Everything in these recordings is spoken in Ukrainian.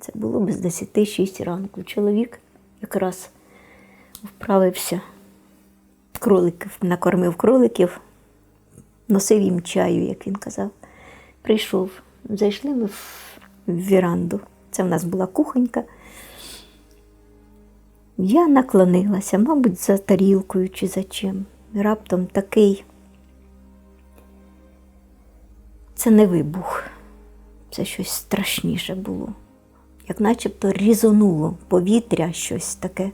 Це було без 10 6 ранку. Чоловік якраз вправився, кроликів, накормив кроликів, носив їм чаю, як він казав. Прийшов. Зайшли ми в віранду. Це в нас була кухонька. Я наклонилася, мабуть, за тарілкою чи за чим. Раптом такий. Це не вибух, це щось страшніше було. Як начебто різонуло повітря, щось таке.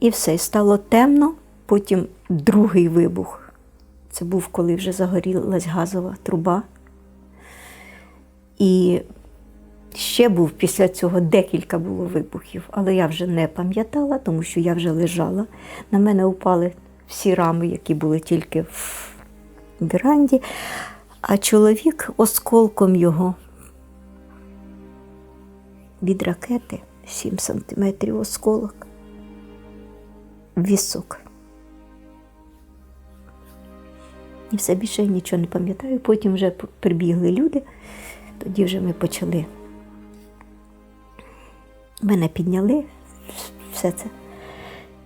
І все, стало темно, потім другий вибух. Це був, коли вже загорілась газова труба. І ще був після цього декілька було вибухів, але я вже не пам'ятала, тому що я вже лежала. На мене упали всі рами, які були тільки в веранді, а чоловік осколком його від ракети 7 сантиметрів осколок. Вісок. І все більше я нічого не пам'ятаю. Потім вже прибігли люди, тоді вже ми почали. Мене підняли, все це.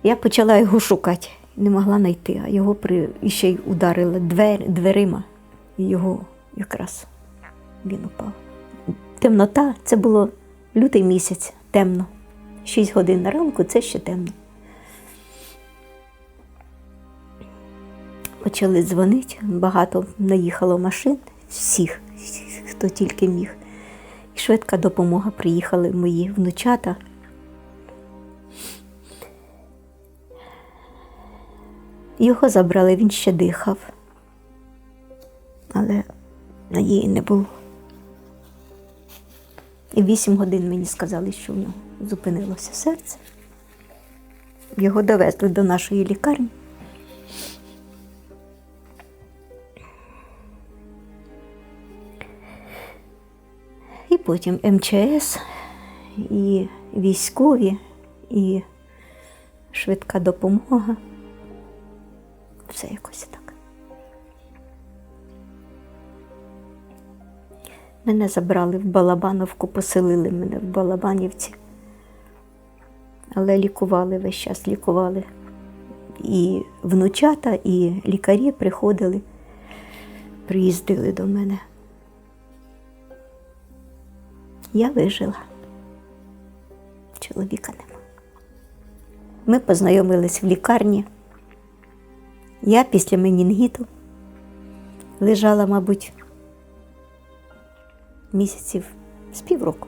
Я почала його шукати, не могла знайти, а його при... і ще й ударили двер... дверима, і його якраз він упав. Темнота це було лютий місяць, темно. Шість годин на ранку це ще темно. Почали дзвонити, багато наїхало машин, всіх, хто тільки міг. І швидка допомога приїхали мої внучата. Його забрали, він ще дихав, але надії не було. І вісім годин мені сказали, що в нього зупинилося серце. Його довезли до нашої лікарні. І потім МЧС, і військові, і швидка допомога. Все якось так. Мене забрали в Балабановку, поселили мене в Балабанівці. Але лікували весь час, лікували. І внучата, і лікарі приходили, приїздили до мене. Я вижила. Чоловіка нема. Ми познайомились в лікарні. Я після менінгіту лежала, мабуть, місяців з півроку.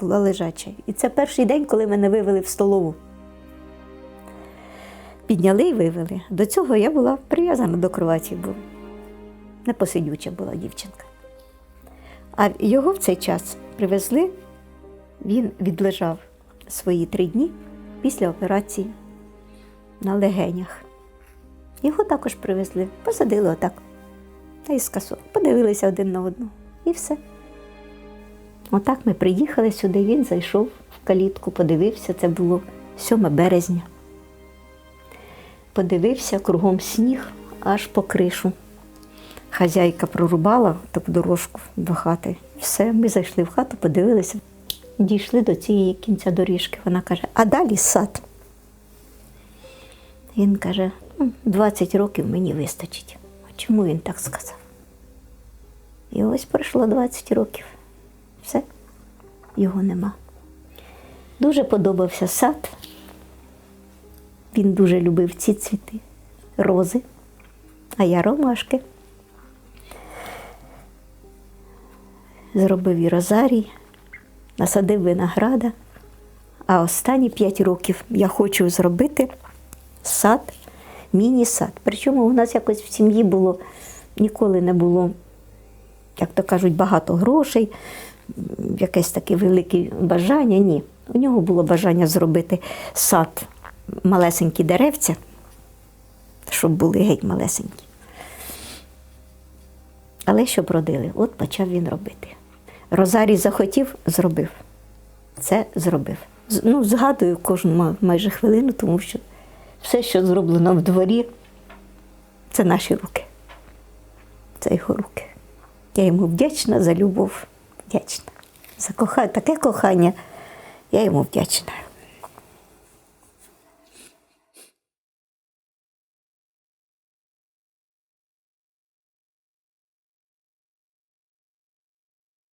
Була лежача. І це перший день, коли мене вивели в столову. Підняли і вивели. До цього я була прив'язана до кроваті, бо непосидюча була дівчинка. А його в цей час привезли, він відлежав свої три дні після операції на легенях. Його також привезли, посадили отак. Та й скасов. Подивилися один на одну. І все. Отак ми приїхали сюди, він зайшов в калітку, подивився, це було 7 березня. Подивився кругом сніг аж по кришу. Хазяйка прорубала таку дорожку до хати. Все, ми зайшли в хату, подивилися, дійшли до цієї кінця доріжки. Вона каже, а далі сад. Він каже, «Ну, 20 років мені вистачить. А чому він так сказав? І ось пройшло 20 років. Все, його нема. Дуже подобався сад. Він дуже любив ці цвіти, рози, а я ромашки. Зробив і розарій, насадив винограда. А останні 5 років я хочу зробити сад, міні-сад. Причому у нас якось в сім'ї було ніколи не було, як то кажуть, багато грошей, якесь таке велике бажання. Ні. У нього було бажання зробити сад, малесенькі деревця, щоб були геть малесенькі. Але щоб родили, от почав він робити. Розарій захотів, зробив. Це зробив. Ну, згадую кожну майже хвилину, тому що все, що зроблено в дворі, це наші руки. Це його руки. Я йому вдячна за любов. Вдячна. за кохання, таке кохання. Я йому вдячна.